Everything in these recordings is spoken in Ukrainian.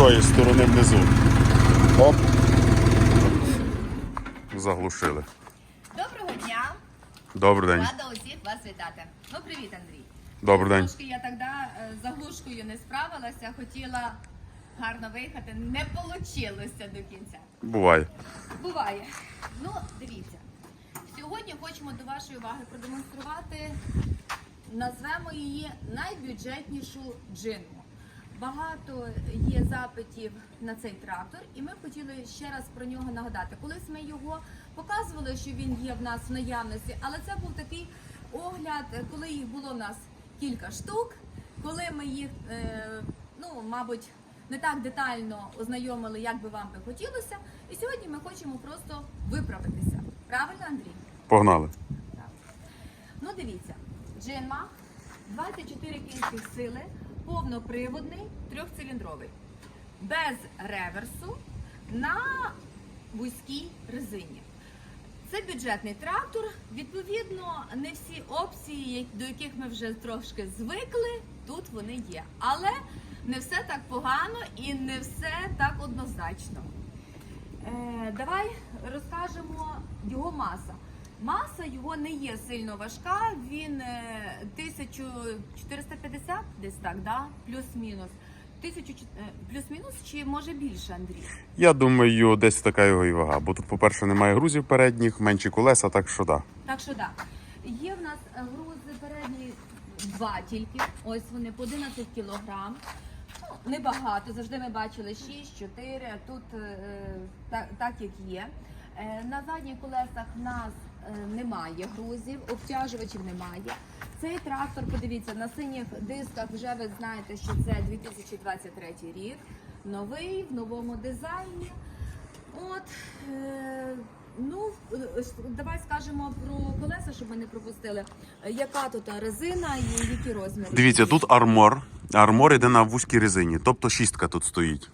тої сторони внизу. Оп. Заглушили. Доброго дня! Добрий день. Рада усіх вас вітати. Ну, привіт, Андрій. Добрий день. Трошки я тоді е, заглушкою не справилася, хотіла гарно виїхати, не вийшло до кінця. Буває. Буває. Ну, дивіться. Сьогодні хочемо до вашої уваги продемонструвати, назвемо її найбюджетнішу джинму. Багато є запитів на цей трактор, і ми хотіли ще раз про нього нагадати. Колись ми його показували, що він є в нас в наявності, але це був такий огляд, коли їх було в нас кілька штук, коли ми їх, е, ну, мабуть, не так детально ознайомили, як би вам би хотілося. І сьогодні ми хочемо просто виправитися. Правильно, Андрій? Погнали. Так. Ну дивіться, Джинма 24 кінських сили, повноприводний, трьохциліндровий, без реверсу на вузькій резині. Це бюджетний трактор. Відповідно, не всі опції, до яких ми вже трошки звикли, тут вони є. Але не все так погано і не все так однозначно. Е, давай розкажемо його маса. Маса його не є сильно важка, він е, 1450 десь так, да? плюс-мінус. 1000, е, плюс-мінус чи може більше, Андрій? Я думаю, десь така його і вага. Бо тут, по-перше, немає грузів передніх, менші колеса, так що да. Так що так. Є в нас е, грузи передні два тільки. Ось вони по 11 кілограм. Ну, небагато. Завжди ми бачили 6, 4, тут е, так, так як є. Е, на задніх колесах в нас е, немає грузів, обтяжувачів немає. Цей трактор, подивіться, на синіх дисках вже ви знаєте, що це 2023 рік. Новий, в новому дизайні. От, е, ну, е, давай скажемо про колеса, щоб ми не пропустили. Е, Яка тут резина і які розміри? Дивіться, тут армор. Армор іде на вузькій резині, тобто шістка тут стоїть.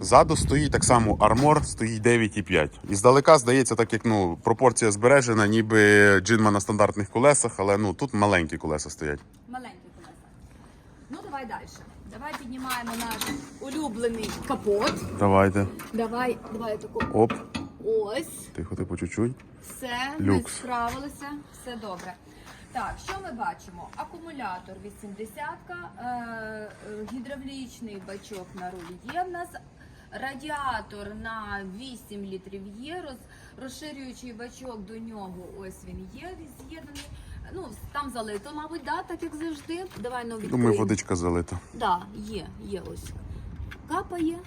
Ззаду стоїть так само армор, стоїть 9,5. І здалека здається, так як ну, пропорція збережена, ніби джинма на стандартних колесах, але ну, тут маленькі колеса стоять. Маленькі колеса. Ну, давай далі. Давай піднімаємо наш улюблений капот. Давайте. Давай, давай таку. Оп, Ось. тихо, ти по чуть-чуть. Все, ми Люкс. справилися, все добре. Так, що ми бачимо? Акумулятор 80 е, е, гідравлічний бачок на рулі є в нас. Радіатор на 8 літрів є, розширюючий бачок до нього, ось він є з'єднаний. Ну, там залито, мабуть, да, так як завжди. Давай ну, Думаю, водичка залита. Да, є, є ось. Капає.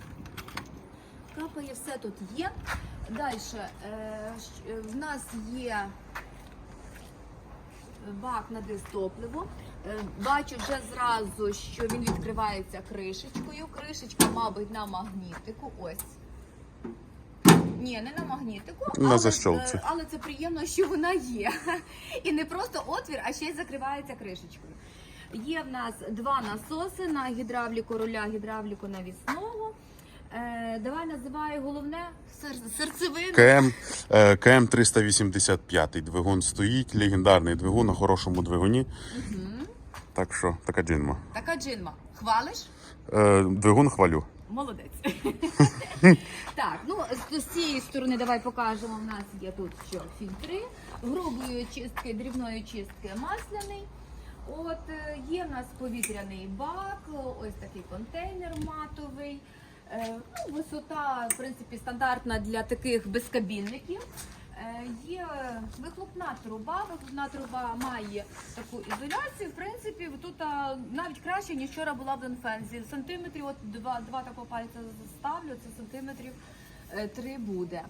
Капає, все тут є. Далі е, е, в нас є бак на дистопливо. Е, бачу вже зразу, що він відкривається кришечкою. Кришечка, мабуть, на магнітику. Ось. Ні, не на магнітику, На але, защолці. е, але це приємно, що вона є. І не просто отвір, а ще й закривається кришечкою. Є в нас два насоси на гідравліку руля, гідравліку навісного. Е, давай називаю головне сер- серцевину. КМ, е, КМ 385 двигун стоїть, легендарний двигун на хорошому двигуні. Так що, така джинма. Така джинма. Хвалиш? Е, двигун хвалю. Молодець. так, ну з, з цієї сторони давай покажемо. У нас є тут що фільтри, грубої чистки, дрібної чистки масляний. От е, є в нас повітряний бак, ось такий контейнер матовий. Е, ну, висота, в принципі, стандартна для таких безкабінників. Е, Є вихлопна труба. Вихлопна труба має таку ізоляцію. В принципі, тут навіть краще, ніж вчора була в Денфензі. Сантиметрів, от два, два такого пальця ставлю, це сантиметрів е, три буде.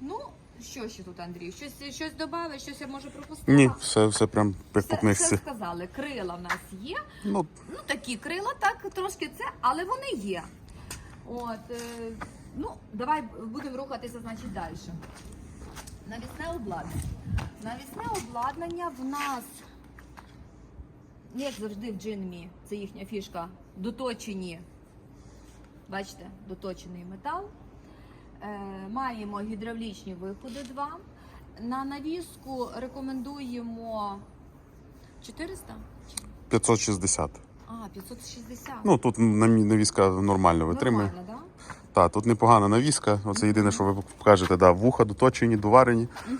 Ну, що ще тут, Андрій? Щось, щось додали, щось я може пропустила? Ні, все, все прям як по Все, книжці. все сказали. Крила в нас є. Ну, Ну, такі крила, так, трошки це, але вони є. От, е, ну, давай будемо рухатися, значить, далі. Навісне обладнання. Навісне обладнання в нас, як завжди в джинмі, це їхня фішка, доточені, бачите, доточений метал. Е, маємо гідравлічні виходи два. На навіску рекомендуємо 400? Чи 560. а, А, 560. Ну тут навіска нормально витримує. Нормально, да? Так, тут непогана навіска. Оце єдине, що ви покажете, да, вуха доточені, доварені. Угу.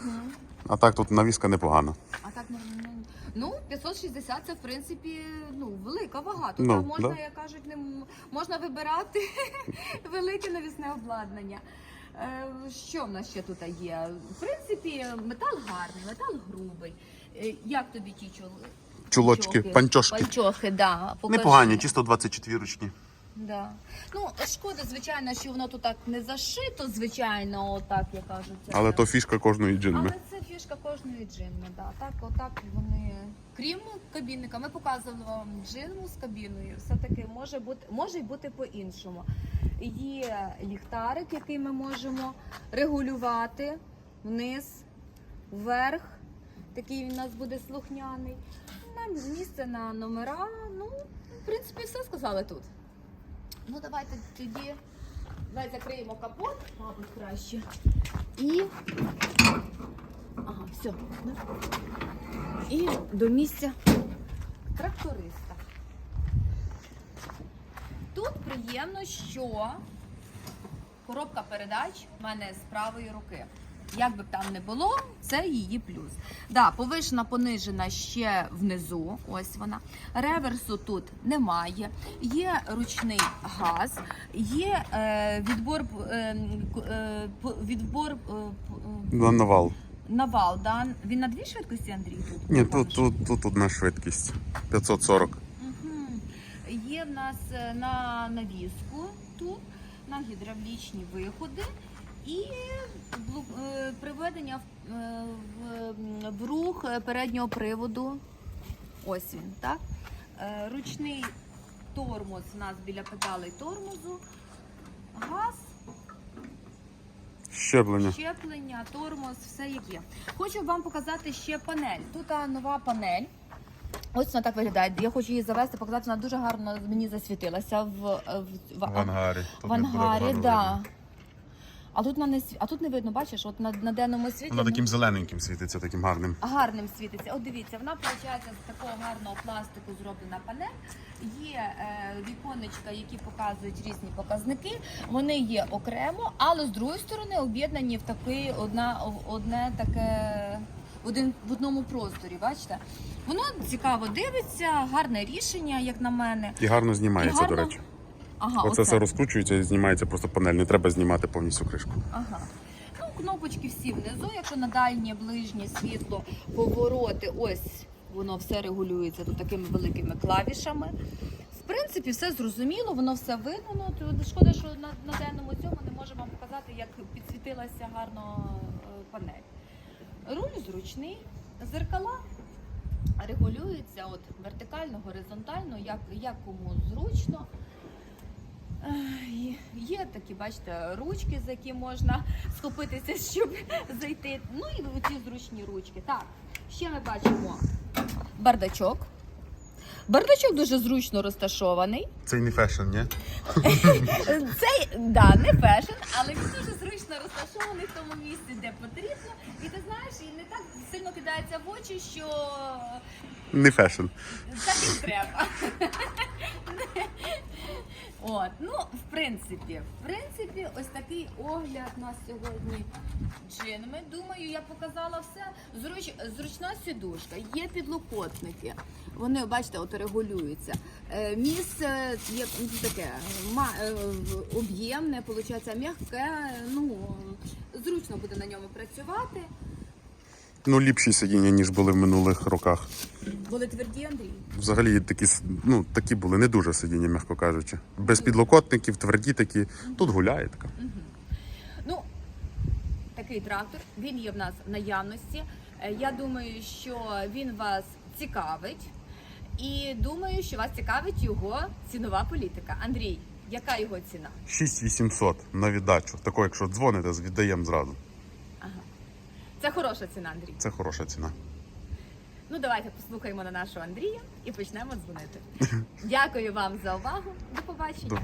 А так тут навіска непогана. А так. Ну, 560 це в принципі ну, велика вага. Тут Ну, можна, да. як кажуть, не можна вибирати велике навісне обладнання. Е, Що в нас ще тут є? В принципі, метал гарний, метал грубий. Е, Як тобі ті чоли? Чулочки, панчошки. Панчохи, да. покажи. Непогані, чисто 24 ручні. Да. Ну, шкода, звичайно, що воно тут так не зашито, звичайно, отак, як кажуть. Але то фішка кожної джинми. Але це фішка кожної джинми, да. Так, отак вони. Крім кабінника, ми показували вам джинму з кабіною. Все-таки може бути, може й бути по-іншому. Є ліхтарик, який ми можемо регулювати вниз, вверх. Такий він у нас буде слухняний. На місце на номера. Ну, в принципі, все сказали тут. Ну, давайте тоді давай закриємо капот, мабуть, краще. І. Ага, все. І до місця тракториста. Тут приємно, що коробка передач в мене з правої руки. Як би там не було, це її плюс. Да, повишена, понижена ще внизу. Ось вона. Реверсу тут немає. Є ручний газ, є е, відбор, е, е, відбор е, е, На навал. навал. Да? Він на дві швидкості, Андрій? Тут Ні, тут, тут, тут одна швидкість. 540. Є в нас е, на навіску тут, на гідравлічні виходи і е, приведення в, е, рух переднього приводу. Ось він, так? Ручний тормоз у нас біля педалей тормозу. Газ, Щеплення. щеплення, тормоз, все як є. Хочу вам показати ще панель. Тут нова панель. Ось вона так виглядає. Я хочу її завести, показати. Вона дуже гарно мені засвітилася в, в, в, В ангарі. Тут в ангарі. Да. А тут, вона не, а тут не видно, бачиш, от на, на денному світлі. Вона ну, таким зелененьким світиться, таким гарним. гарним світиться. От дивіться, вона виходить з такого гарного пластику зроблена панель. Є е, віконечка, які показують різні показники. Вони є окремо, але з другої сторони об'єднані в такий одна одне таке. В Один в одному просторі, бачите? Воно цікаво дивиться, гарне рішення, як на мене. І гарно знімається, І гарно- до речі. Ага, Оце все розкручується і знімається просто панель. Не треба знімати повністю кришку. Ага. Ну, кнопочки всі внизу, якщо на дальнє, ближнє світло, повороти, ось воно все регулюється тут такими великими клавішами. В принципі, все зрозуміло, воно все видно. Ну, шкода, що на, на денному цьому не можемо вам показати, як підсвітилася гарно е, панель. Руль зручний, зеркала регулюються от вертикально, горизонтально, як, як кому зручно. Є- Є такі, бачите, ручки, за які можна схопитися, щоб зайти. Ну і ці зручні ручки. Так, ще ми бачимо бардачок. Бардачок дуже зручно розташований. Це не фешн, ні? Це да, не фешн, але він дуже зручно розташований в тому місці, де потрібно. І ти знаєш, і не так сильно кидається в очі, що Не фешн. так і треба. От, ну, в принципі, в принципі, ось такий огляд на сьогодні джинми. Думаю, я показала все. Зруч, зручна сідушка, є підлокотники. Вони, бачите, от регулюються. Е, місце є ну, таке е, об'ємне, виходить, м'яке. Ну, зручно буде на ньому працювати. Ну, ліпші сидіння, ніж були в минулих роках. Були тверді, Андрій. Взагалі такі, ну, такі були не дуже сидіння, м'яко кажучи. Без підлокотників, тверді такі. Тут гуляє така. Ну, такий трактор, він є в нас в наявності. Е, Я думаю, що він вас цікавить. І думаю, що вас цікавить його цінова політика. Андрій, яка його ціна? 6800 на віддачу. Тако, якщо дзвоните, віддаємо зразу. Це хороша ціна, Андрій. Це хороша ціна. Ну, давайте послухаємо на нашого Андрія і почнемо дзвонити. Дякую вам за увагу. До побачення.